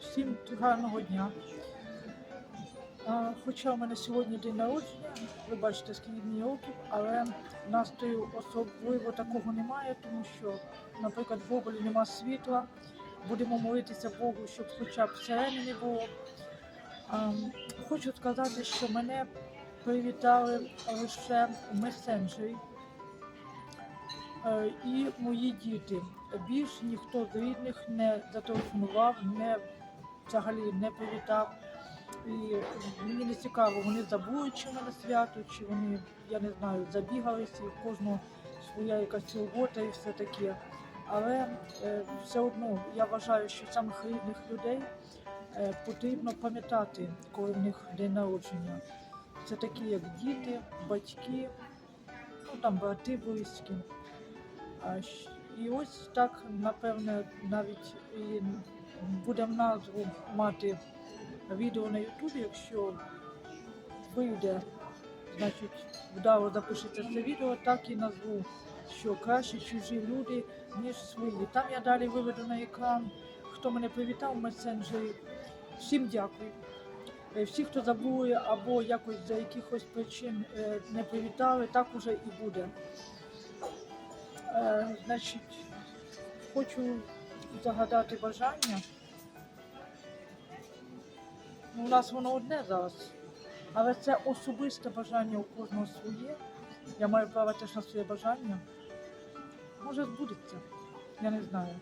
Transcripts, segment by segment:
Всім гарного дня. Хоча в мене сьогодні день народження, ви бачите, скільки мені років, але настрою особливо такого немає, тому що, наприклад, в Гоголі нема світла. Будемо молитися Богу, щоб хоча б сирени не було. Хочу сказати, що мене привітали лише в месенджері е, і мої діти. Більш ніхто з рідних не зателефонував, не взагалі не привітав. І мені не цікаво, вони забули, чи мене свято, чи вони, я не знаю, забігалися, і в кожного своя якась робота і все таке. Але е, все одно я вважаю, що самих рідних людей е, потрібно пам'ятати, коли в них день народження. Це такі, як діти, батьки, ну там брати близькі. А І ось так, напевне, навіть і будемо назву мати відео на Ютубі, якщо вийде, значить вдало запишеться це відео, так і назву, що краще чужі люди, ніж свої. Там я далі виведу на екран, хто мене привітав в месенджері. Всім дякую. Е, Всі, хто забули або якось за якихось причин е, не привітали, так уже і буде. Е, Значить, хочу загадати бажання. Ну, у нас воно одне зараз, але це особисте бажання у кожного своє. Я маю право теж на своє бажання. Може збудеться, я не знаю.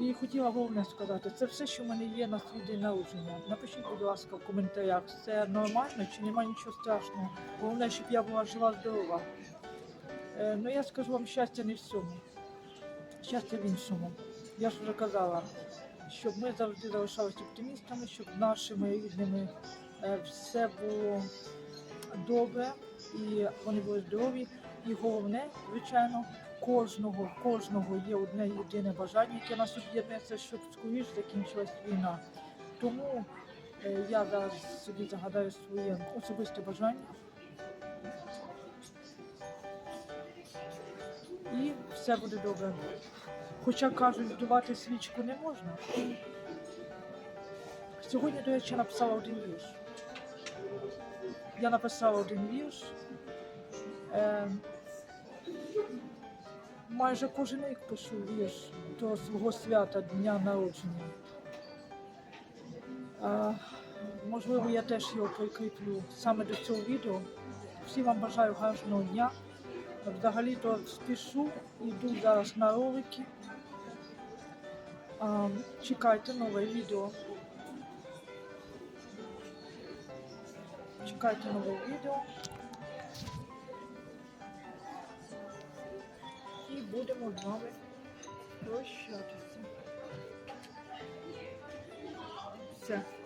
І хотіла головне сказати, це все, що в мене є на свій день народження. Напишіть, будь ласка, в коментарях, це нормально чи немає нічого страшного. Головне, щоб я була жива, здорова. Е, ну я скажу вам щастя не в всьому. Щастя в іншому. Я ж вже казала, щоб ми завжди залишалися оптимістами, щоб нашими рідними е, все було добре і вони були здорові. І головне, звичайно, кожного, кожного є одне єдине бажання, яке нас об'єднує, це щоб скоріш закінчилась війна. Тому е, я зараз собі загадаю своє особисте бажання. Все буде добре. Хоча кажуть, здувати свічку не можна. Сьогодні, до речі, написала один вірш. Я написала один вірш. Е, майже кожен рік пишу вірш до свого свята дня народження. Е, можливо, я теж його прикріплю саме до цього відео. Всім вам бажаю гарного дня. Взагалі-то спішу, йду зараз на ролики. А, чекайте нове відео. Чекайте нове відео. І будемо з вами прощатися. Все.